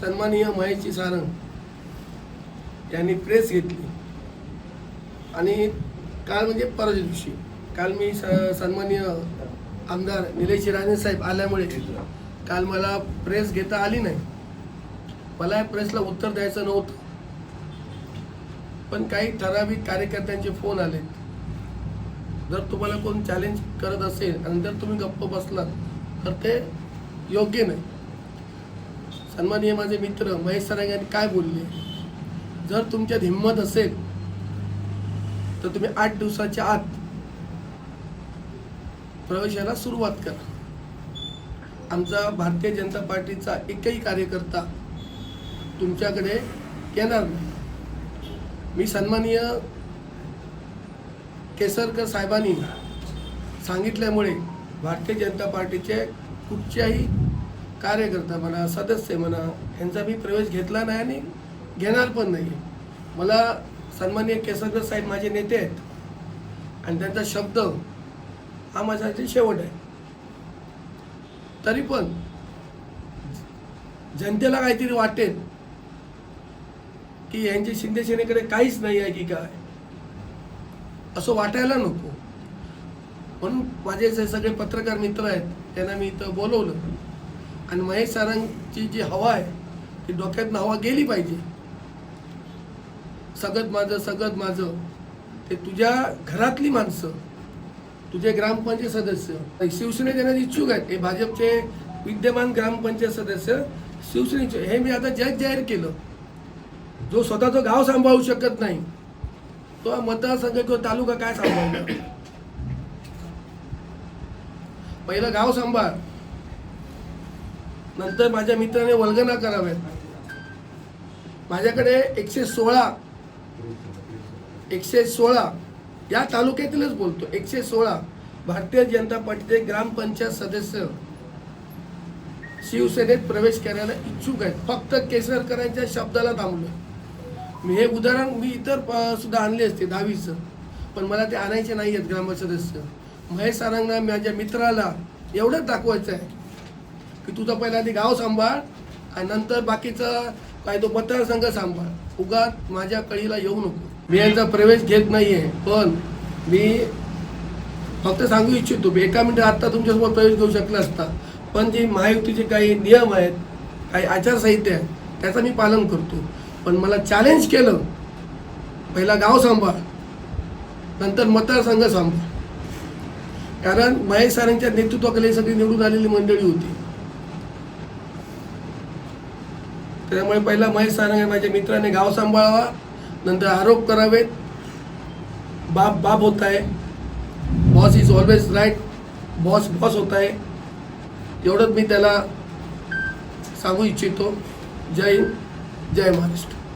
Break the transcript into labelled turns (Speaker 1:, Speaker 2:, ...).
Speaker 1: सन्माननीय महेशजी सारंग यांनी प्रेस घेतली. आणि काल म्हणजे परवाच्या दिवशी काल मी स सन्माननीय आमदार निलेश राणे साहेब आल्यामुळे काल मला प्रेस घेता आली नाही. मला या प्रेसला उत्तर द्यायचं नव्हतं. पण काही ठराविक कार्यकर्त्यांचे फोन आले जर तुम्हाला कोण चॅलेंज करत असेल आणि जर तुम्ही गप्प बसलात तर ते योग्य नाही. सन्माननीय माझे मित्र महेश सरांगाने काय बोलले? जर तुमच्यात हिंमत असेल तर तुम्ही आठ दिवसाच्या आत प्रवेशाला सुरुवात करा. आमचा भारतीय जनता पार्टीचा एकही कार्यकर्ता तुमच्याकडे येणार नाही. मी सन्माननीय केसरकर साहेबांनी सांगितल्यामुळे भारतीय जनता पार्टीचे कुठच्याही कार्यकर्ता म्हणा सदस्य म्हणा यांचा मी प्रवेश घेतला नाही आणि घेणार पण नाही. मला सन्माननीय केसरकर साहेब माझे नेते आहेत. आणि त्यांचा शब्द हा माझ्यासाठी शेवट आहे. तरी पण जनतेला काहीतरी वाटेल की यांची शिंदेसेनेकडे काहीच नाही आहे की काय. असं वाटायला नको. म्हणून माझे जे सगळे पत्रकार मित्र आहेत त्यांना मी इथं बोलवलं. आणि महेश सरांची जी हवा आहे ती डोक्यातनं हवा गेली पाहिजे. सगळं माझं सगळं माझं. ते तुझ्या घरातली माणसं तुझे ग्रामपंचायत सदस्य. शिवसेनेत येण्यास इच्छुक आहेत हे भाजपचे विद्यमान ग्रामपंचायत सदस्य शिवसेनेचे. हे मी आता जज जाहीर केलं. जो स्वतःचं गाव सांभाळू शकत नाही तो मतदारसंघ किंवा तालुका काय सांभाळणार? पहिलं गाव सांभाळ. नंतर माझ्या मित्राने वल्गना कराव्यात. माझ्याकडे एकशे सोळा एकशे सोळा या तालुक्यातीलच बोलतो. एकशे सोळा भारतीय जनता पार्टीचे ग्रामपंचायत सदस्य शिवसेनेत प्रवेश करायला इच्छुक आहेत. फक्त केसरकरांच्या शब्दाला थांबलो मी हे उदाहरण मी इतर प- सुद्धा आणले असते दहावीचं. पण मला ते आणायचे नाही आहेत ग्रामसदस्य सदस्य. महेश सारंगना माझ्या मित्राला एवढंच दाखवायचं आहे की तुझं पहिला आधी गाव सांभाळ आणि नंतर बाकीचं काय तो मतदारसंघ सांभाळ. उगात माझ्या कळीला येऊ नको. मी यांचा प्रवेश घेत नाहीये पण मी फक्त सांगू इच्छितो मी एका मिनिटात आत्ता तुमच्यासमोर प्रवेश घेऊ शकला असता पण जे महायुतीचे काही नियम आहेत काही आचारसंहिता आहे त्याचं मी पालन करतो. पण मला चॅलेंज केलं पहिला गाव सांभाळ नंतर मतदारसंघ सांभाळ. कारण महेश सरांच्या नेतृत्वाखाली सगळी निवडून आलेली मंडळी होती. त्यामुळे पहिला महेश सारंगे माझ्या मित्राने गाव सांभाळावा नंतर आरोप करावेत. बाप बाप होत आहे. Boss is always right boss boss होत आहे. एवढंच मी त्याला सांगू इच्छितो. जय हिंद जय महाराष्ट्र.